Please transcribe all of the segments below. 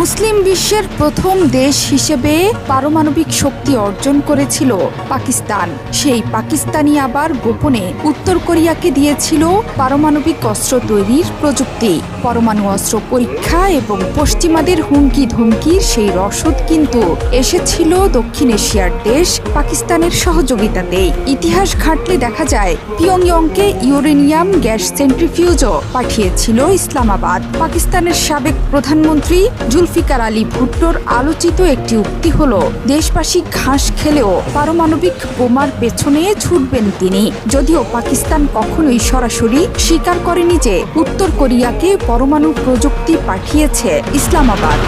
মুসলিম বিশ্বের প্রথম দেশ হিসেবে পারমাণবিক শক্তি অর্জন করেছিল পাকিস্তান। সেই পাকিস্তানি আবার গোপনে উত্তর কোরিয়াকে দিয়েছিল পারমাণবিক অস্ত্র তৈরির প্রযুক্তি। পরমাণু অস্ত্র পরীক্ষা এবং পশ্চিমাদের হুমকি ধমকির সেই রসদ কিন্তু এসেছিল দক্ষিণ এশিয়ার দেশ পাকিস্তানের সহযোগিতাতে। ইতিহাস ঘাটলে দেখা যায়, পিয়ংইয়ংকে ইউরেনিয়াম গ্যাস সেন্ট্রিফিউজও পাঠিয়েছিল ইসলামাবাদ। পাকিস্তানের সাবেক প্রধানমন্ত্রী জুলফিকার আলী ভুট্টোর আলোচিত একটি উক্তি হল, দেশবাসী ঘাস খেলেও পারমাণবিক বোমার পেছনে ছুটবেন তিনি। যদিও পাকিস্তান কখনোই সরাসরি স্বীকার করেনি যে উত্তর কোরিয়াকে পরমাণু প্রযুক্তি পাঠিয়েছে ইসলামাবাদ।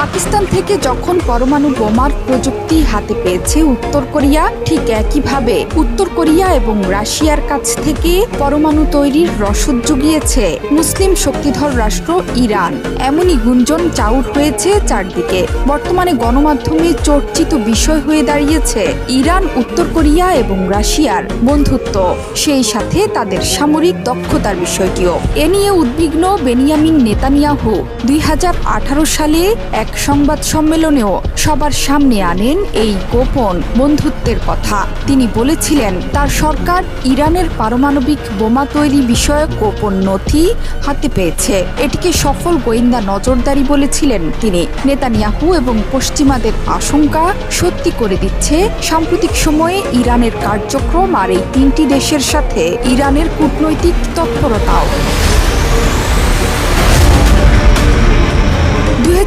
পাকিস্তান থেকে যখন পরমাণু বোমার প্রযুক্তি হাতে পেয়েছে উত্তর কোরিয়া, ঠিক একইভাবে উত্তর কোরিয়া এবং রাশিয়ার কাছ থেকে পরমাণু তৈরির রসদ জুগিয়েছে মুসলিম শক্তিধর রাষ্ট্র ইরান। এমনই গুঞ্জন চাউট হয়েছে চারদিকে। বর্তমানে গণমাধ্যমে চর্চিত বিষয় হয়ে দাঁড়িয়েছে ইরান, উত্তর কোরিয়া এবং রাশিয়ার বন্ধুত্ব। সেই সাথে তাদের সামরিক দক্ষতার বিষয়টিও। এ নিয়ে উদ্বিগ্ন বেনিয়ামিন নেতানিয়াহু দুই হাজার আঠারো সালে এক সংবাদ সম্মেলনেও সবার সামনে আনেন এই গোপন বন্ধুত্বের কথা। তিনি বলেছিলেন, তার সরকার ইরানের পারমাণবিক বোমা তৈরি বিষয়ক গোপন নথি হাতে পেয়েছে। এটিকে সফল গোয়েন্দা নজরদারি বলেছিলেন তিনি। নেতানিয়াহু এবং পশ্চিমাদের আশঙ্কা সত্যি করে দিচ্ছে, সাম্প্রতিক সময়ে ইরানের কার্যক্রম আর এই তিনটি দেশের সাথে ইরানের কূটনৈতিক তৎপরতাও।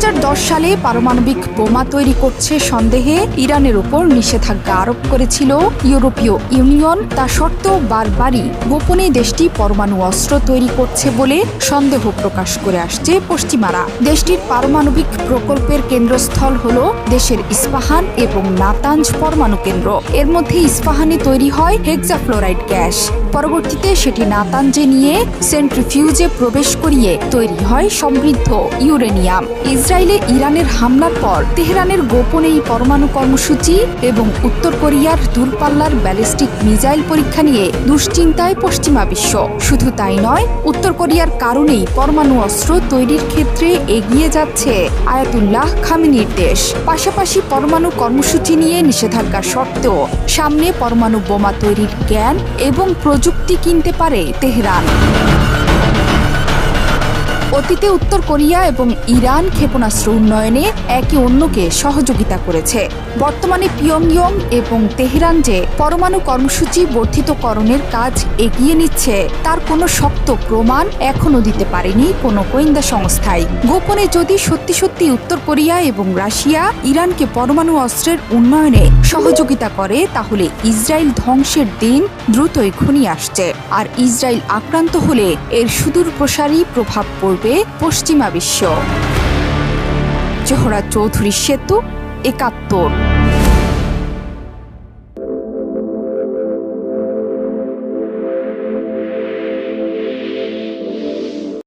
সালে পারমাণবিক বোমা তৈরি করছে সন্দেহে ইরানের উপর নিষেধাজ্ঞা আরোপ করেছিল ইউরোপীয় ইউনিয়ন। তা সত্ত্বেও বারবারই গোপনে দেশটি পরমাণু অস্ত্র তৈরি করছে বলে সন্দেহ প্রকাশ করে আসছে পশ্চিমারা। দেশটির পারমাণবিক প্রকল্পের কেন্দ্রস্থল হল দেশের ইস্পাহান এবং নাতাঞ্জ পরমাণু কেন্দ্র। এর মধ্যে ইস্পাহানে তৈরি হয় হেক্সাফ্লোরাইড গ্যাস। পরবর্তীতে সেটি নাতাঞ্জে নিয়ে সেন্ট্রিফিউজে প্রবেশ করিয়ে তৈরি হয় সমৃদ্ধ ইউরেনিয়াম। ইসরায়েলে ইরানের হামলার পর তেহরানের গোপন এই পরমাণু কর্মসূচি এবং উত্তর কোরিয়ার দূরপাল্লার ব্যালিস্টিক মিসাইল পরীক্ষা নিয়ে দুশ্চিন্তায় পশ্চিমা বিশ্ব। শুধু তাই নয়, উত্তর কোরিয়ার কারণেই পরমাণু অস্ত্র তৈরির ক্ষেত্রে এগিয়ে যাচ্ছে আয়াতুল্লাহ খামিনির দেশ। পাশাপাশি পরমাণু কর্মসূচি নিয়ে নিষেধাজ্ঞা সত্ত্বেও সামনে পরমাণু বোমা তৈরির জ্ঞান এবং প্রযুক্তি কিনতে পারে তেহরান। অতীতে উত্তর কোরিয়া এবং ইরান ক্ষেপণাস্ত্র উন্নয়নে একে অন্যকে সহযোগিতা করেছে। বর্তমানে পিয়ংইয়ং এবং তেহরান যে পরমাণু কর্মসূচি বর্ধিতকরণের কাজ এগিয়ে নিচ্ছে। তার কোনো শক্ত প্রমাণ এখনও দিতে পারেনি কোনো গোয়েন্দা সংস্থায় গোপনে যদি সত্যি সত্যি উত্তর কোরিয়া এবং রাশিয়া ইরানকে পরমাণু অস্ত্রের উন্নয়নে সহযোগিতা করে, তাহলে ইসরায়েল ধ্বংসের দিন দ্রুতই ঘনিয়ে আসছে। আর ইসরায়েল আক্রান্ত হলে এর সুদূর প্রসারী প্রভাব পড়বে। পশ্চিমা বিশ্ব। জোহরা চৌধুরী সেতু একাত্তর।